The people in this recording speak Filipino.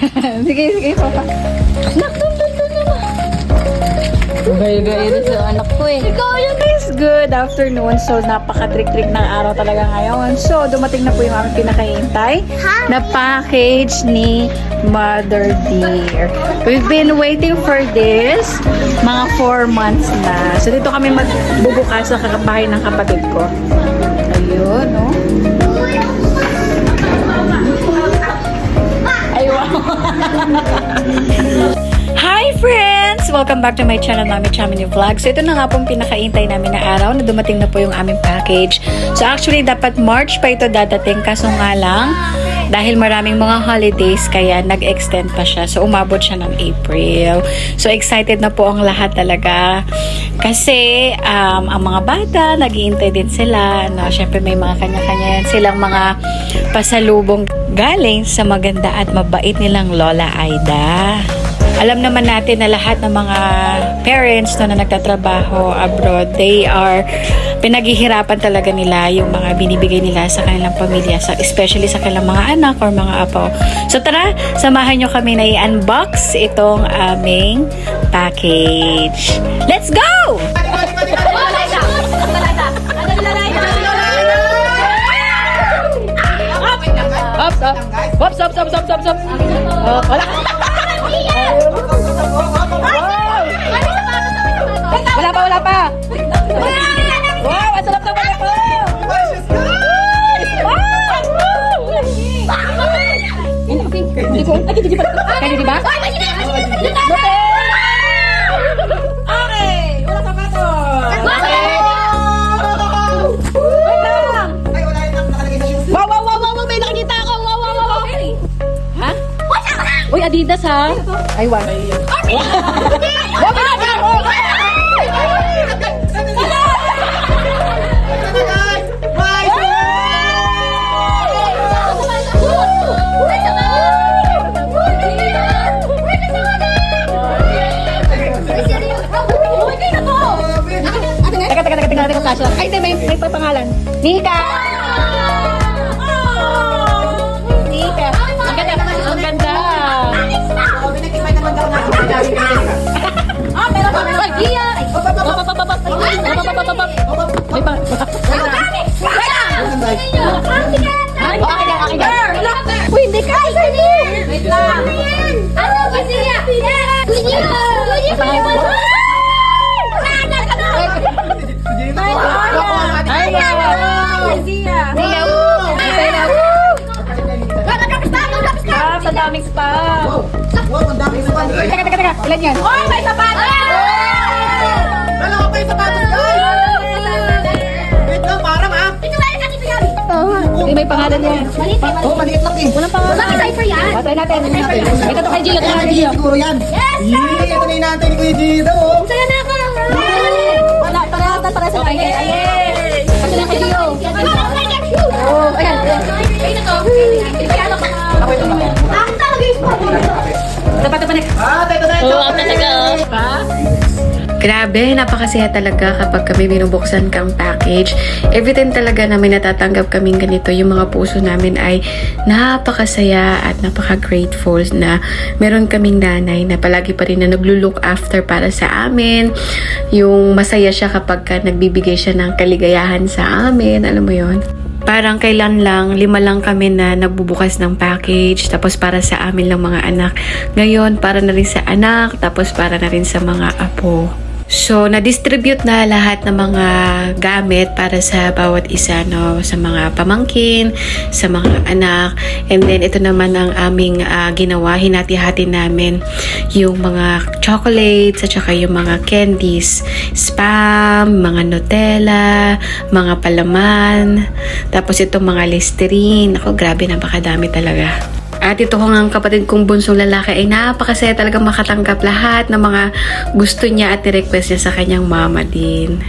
sige, sige, papa. Nak, dun, dun, dun, dun. Gaya-gaya rin sa anak ko eh. Ikaw yun guys, good afternoon. So, napaka-trick-trick ng araw talaga ngayon. So, dumating na po yung aming pinakahintay na package ni Mother Dear. We've been waiting for this mga 4 months na. So, dito kami magbubukas sa kakabahay ng kapatid ko. Ayun, no? Welcome back to my channel, Mami Chamini Vlog. So ito na nga pong pinakaintay namin na araw na dumating na po yung aming package. So actually dapat March pa ito dadating kaso nga lang dahil maraming mga holidays kaya nag-extend pa siya. So umabot siya ng April. So excited na po ang lahat talaga. Kasi um, ang mga bata, naghihintay din sila. No? Siyempre may mga kanya-kanya yan silang mga pasalubong galing sa maganda at mabait nilang Lola Aida. Alam naman natin na lahat ng mga parents no, na nagtatrabaho abroad, they are pinaghihirapan talaga nila yung mga binibigay nila sa kanilang pamilya, sa, especially sa kanilang mga anak or mga apo. So tara, samahan nyo kami na i-unbox itong aming package. Let's go! Hops, hops, hops, hops, hops, hops. Oh. Wala Kaya di ba? Okay, wala pa pa to. Wow, wow, wow, wow, wow, may nakikita ako. Wow, wow, wow, wow. Ha? Uy, Adidas ha? Ay, wow. May pangalan. Nika! Nika. Ang ganda, ang ganda. Ah, meron pa, meron pa. Ah, sa daming spam. Teka, teka, teka. Ilan yan? Oh, may sapatos! Hindi, may pangalan yan. Oh, maliit lang eh. Walang pangalan. Bakit cipher yan? Try natin. Ito to kay Gio. Ito kay Gio. Siguro yan. Yes! Yee, ito na inaantay ni Kuya oh. Saya na Grabe, napakasaya talaga kapag kami binubuksan kang package. Every time talaga namin natatanggap kaming ganito, yung mga puso namin ay napakasaya at napaka-grateful na meron kaming nanay na palagi pa rin na naglulook after para sa amin. Yung masaya siya kapag ka nagbibigay siya ng kaligayahan sa amin. Alam mo yon Parang kailan lang, lima lang kami na nagbubukas ng package, tapos para sa amin lang mga anak. Ngayon, para na rin sa anak, tapos para na rin sa mga apo. So, na-distribute na lahat ng mga gamit para sa bawat isa, no? Sa mga pamangkin, sa mga anak. And then, ito naman ang aming ah, ginawa. Hinati-hati namin yung mga chocolates at saka yung mga candies. Spam, mga Nutella, mga palaman. Tapos itong mga Listerine. Ako, grabe, napakadami talaga. At ito ko ang kapatid kong bunsong lalaki ay napakasaya talaga makatanggap lahat ng mga gusto niya at request niya sa kanyang mama din.